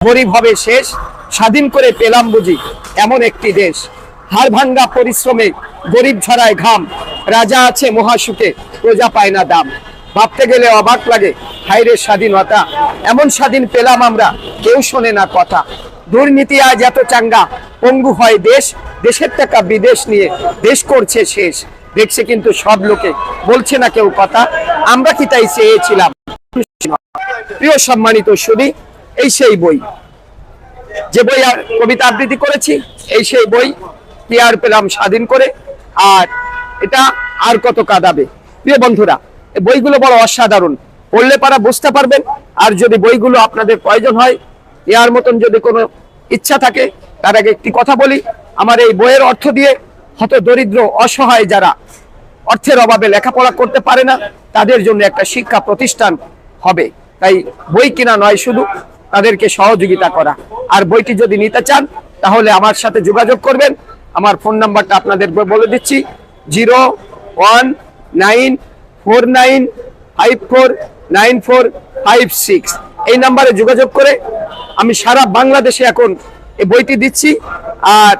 গরিব হবে শেষ, স্বাধীন করে পেলাম বুঝি, এমন একটি দেশ। হাড় ভাঙ্গা পরিশ্রমে গরিব ঝরায় ঘাম, রাজা আছে মহাসুখে, প্রজা পায় না দাম। ভাবতে গেলে অবাক লাগে হাইরের স্বাধীনতা, এমন স্বাধীন পেলাম আমরা, কেউ শোনে না কথা। দুর্নীতি আজ এত চাঙ্গা, পঙ্গু হয় দেশ, দেশের টাকা বিদেশ নিয়ে দেশ করছে শেষ। দেখছে কিন্তু সব লোকে, বলছে না কেউ কথা, আমরা কি তাই চেয়েছিলাম? প্রিয় সম্মানিত শুনি এই সেই বই। যে বই আর কবিতা আবৃত্তি করেছি, এই সেই বই পেয়ার পেলাম স্বাধীন করে। আর এটা আর কত কাঁদাবে। প্রিয় বন্ধুরা বইগুলো বড় অসাধারণ। পড়লে পারা বুঝতে পারবেন। আর যদি বইগুলো আপনাদের প্রয়োজন হয় এর মতন যদি কোনো ইচ্ছা থাকে, তার আগে একটি কথা বলি। আমার এই বইয়ের অর্থ দিয়ে হত দরিদ্র, অসহায় যারা অর্থের অভাবে লেখাপড়া করতে পারে না, তাদের জন্য একটা শিক্ষা প্রতিষ্ঠান হবে। তাই বই কিনা নয় শুধু তাদেরকে সহযোগিতা করা। আর বইটি যদি নিতে চান, তাহলে আমার সাথে যোগাযোগ করবেন। আমার ফোন নাম্বারটা আপনাদের বলে দিচ্ছি। Zero one nine four nine five four nine four five six. এই নাম্বারে যোগাযোগ করে আমি সারা বাংলাদেশে এখন এই বইটি দিচ্ছি। আর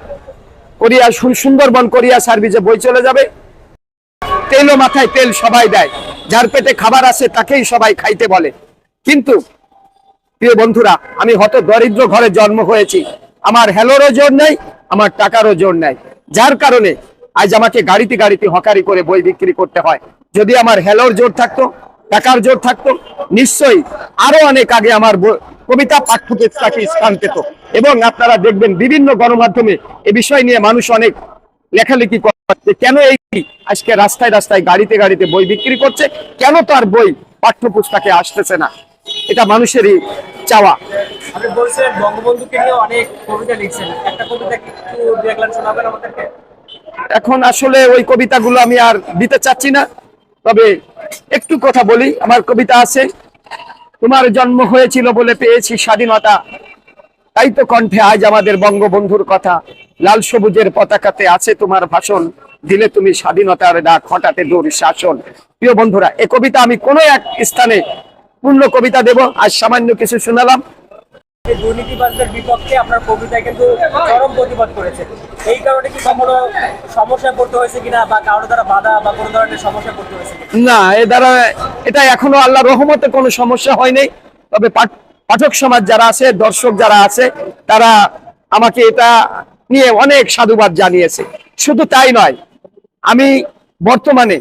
কোরিয়া সুন্দরবন কোরিয়া সার্ভিসে বই চলে যাবে। তেলও মাথায় তেল সবাই দেয়। যার পেটে খাবার আছে তাকেই সবাই খাইতে বলে। কিন্তু প্রিয় বন্ধুরা, আমি হত দরিদ্র ঘরে জন্ম হয়েছি। আমার হেলোরও জোর নেই, আমার টাকারও জোর নেই। যার কারণে আজ আমাকে গাড়িতে গাড়িতে হকারি করে বই বিক্রি করতে হয়। যদি আমার হেলোর জোর থাকতো, টাকার জোর থাকতো, নিশ্চয়ই আরও অনেক আগে আমার কবিতা পাঠ্যপুস্তকে স্থান পেত। এবং আপনারা দেখবেন বিভিন্ন গণমাধ্যমে এ বিষয় নিয়ে মানুষ অনেক লেখালেখি করছে কেন এই আজকে রাস্তায় রাস্তায় গাড়িতে গাড়িতে বই বিক্রি করছে? কেন তার বই পাঠ্যপুস্তকে আসতেছে না? এটা মানুষেরই চাওয়া। আপনি বলছিলেন বঙ্গবন্ধুকে নিয়ে অনেক কবিতা লিখছেন। একটা কবিতা একটু দু এক লাইন শোনাবেন আমাদেরকে? এখন আসলে ওই কবিতাগুলো আমি আর দিতে চাচ্ছি না। তবে একটু কথা বলি আমার কবিতা আছে তোমার জন্ম হয়েছিল বলে পেয়েছি স্বাধীনতা। তাই তো কণ্ঠে আজ আমাদের বঙ্গবন্ধুর কথা। লাল সবুজের পতাকাতে আছে তোমার ভাষণ। দিলে তুমি স্বাধীনতার ডাক হঠাতে দূর শাসন। প্রিয় বন্ধুরা এ কবিতা আমি কোনো এক স্থানে পূর্ণ কবিতা দেব। আজ সামান্য কিছু শোনালাম। দুর্নীতিবাজদের বিপক্ষে আপনার কবিতায় কিন্তু চরম প্রতিবাদ করেছে। এই কারণে কি কখনো সমস্যায় পড়তে হয়েছে কিনা বা দ্বারা বাধা বা কোনো ধরনের সমস্যায় পড়তে হয়েছে না এ দ্বারা এটা এখনও আল্লাহ রহমতে কোনো সমস্যা হয়নি তবে পাঠ- পাঠক সমাজ যারা আছে দর্শক যারা আছে তারা আমাকে এটা নিয়ে অনেক সাধুবাদ জানিয়েছে। শুধু তাই নয় আমি বর্তমানে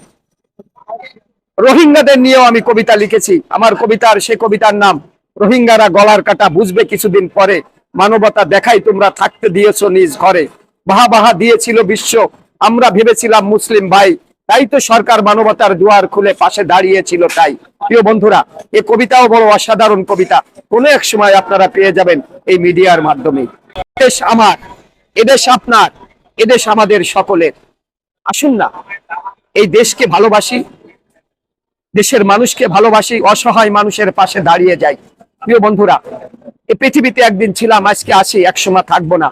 রোহিঙ্গাদের নিয়েও আমি কবিতা লিখেছি। আমার কবিতার, সে কবিতার নাম, রোহিঙ্গারা গলার কাটা বুঝবে কিছুদিন পরে। মানবতা দেখাই তোমরা থাকতে দিয়েছ নিজ ঘরে। বাহা বাহা দিয়েছিল বিশ্ব, আমরা ভেবেছিলাম মুসলিম ভাই। তাই তো সরকার মানবতার দুয়ার খুলে পাশে দাঁড়িয়েছিল তাই। প্রিয় বন্ধুরা, এ কবিতাও বড় অসাধারণ কবিতা। কোনো এক সময় আপনারা পেয়ে যাবেন এই মিডিয়ার মাধ্যমে। দেশ আমার, এদেশ আপনার, এদেশ আমাদের সকলের। আসুন না, এই দেশকে ভালোবাসি দেশের মানুষকে ভালোবাসি, অসহায় মানুষের পাশে দাঁড়িয়ে যাই। প্রিয় বন্ধুরা এই পৃথিবীতে একদিন ছিলাম, আজকে আছি, একসময় থাকব না।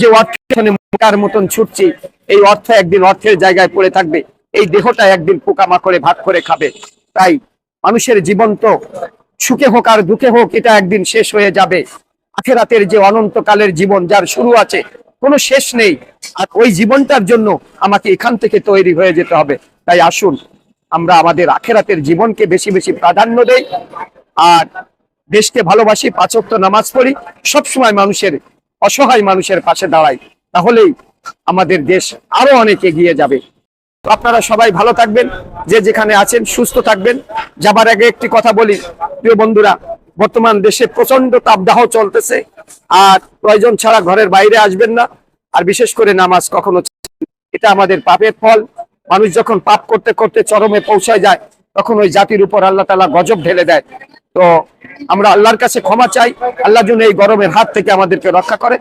যে অর্থের মোকার মতন ছুটছি, এই অর্থ একদিন অর্থের জায়গায় পড়ে থাকবে, এই দেহটা একদিন পোকামাকড়ে ভাগ করে খাবে। তাই মানুষের জীবন তো সুখে হোক আর দুঃখে হোক, এটা একদিন শেষ হয়ে যাবে। আখেরাতের যে অনন্তকালের জীবন, যার শুরু আছে, কোনো শেষ নেই। আর ওই জীবনটার জন্য আমাকে এখান থেকে তৈরি হয়ে যেতে হবে। তাই আসুন আমরা আমাদের আখেরাতের জীবনকে বেশি বেশি প্রাধান্য দেই। আর দেশকে ভালোবাসি পাঁচক্ত নামাজ পড়ি, সবসময় মানুষের, অসহায় মানুষের পাশে দাঁড়াই, তাহলেই আমাদের দেশ আরও অনেক এগিয়ে যাবে। আপনারা সবাই ভালো থাকবেন, যে যেখানে আছেন সুস্থ থাকবেন। যাবার আগে একটি কথা বলি, প্রিয় বন্ধুরা, বর্তমান দেশে প্রচণ্ড তাপদাহ চলতেছে, আর প্রয়োজন ছাড়া ঘরের বাইরে আসবেন না, আর বিশেষ করে নামাজ কখনো এটা আমাদের পাপের ফল। মানুষ যখন পাপ করতে করতে চরমে পৌঁছায় যায়, তখন ওই জাতির উপর আল্লাহ তালা গজব ঢেলে দেয়। তো আমরা আল্লাহর কাছে ক্ষমা চাই। আল্লাহ জন্য এই গরমের হাত থেকে আমাদেরকে রক্ষা করে।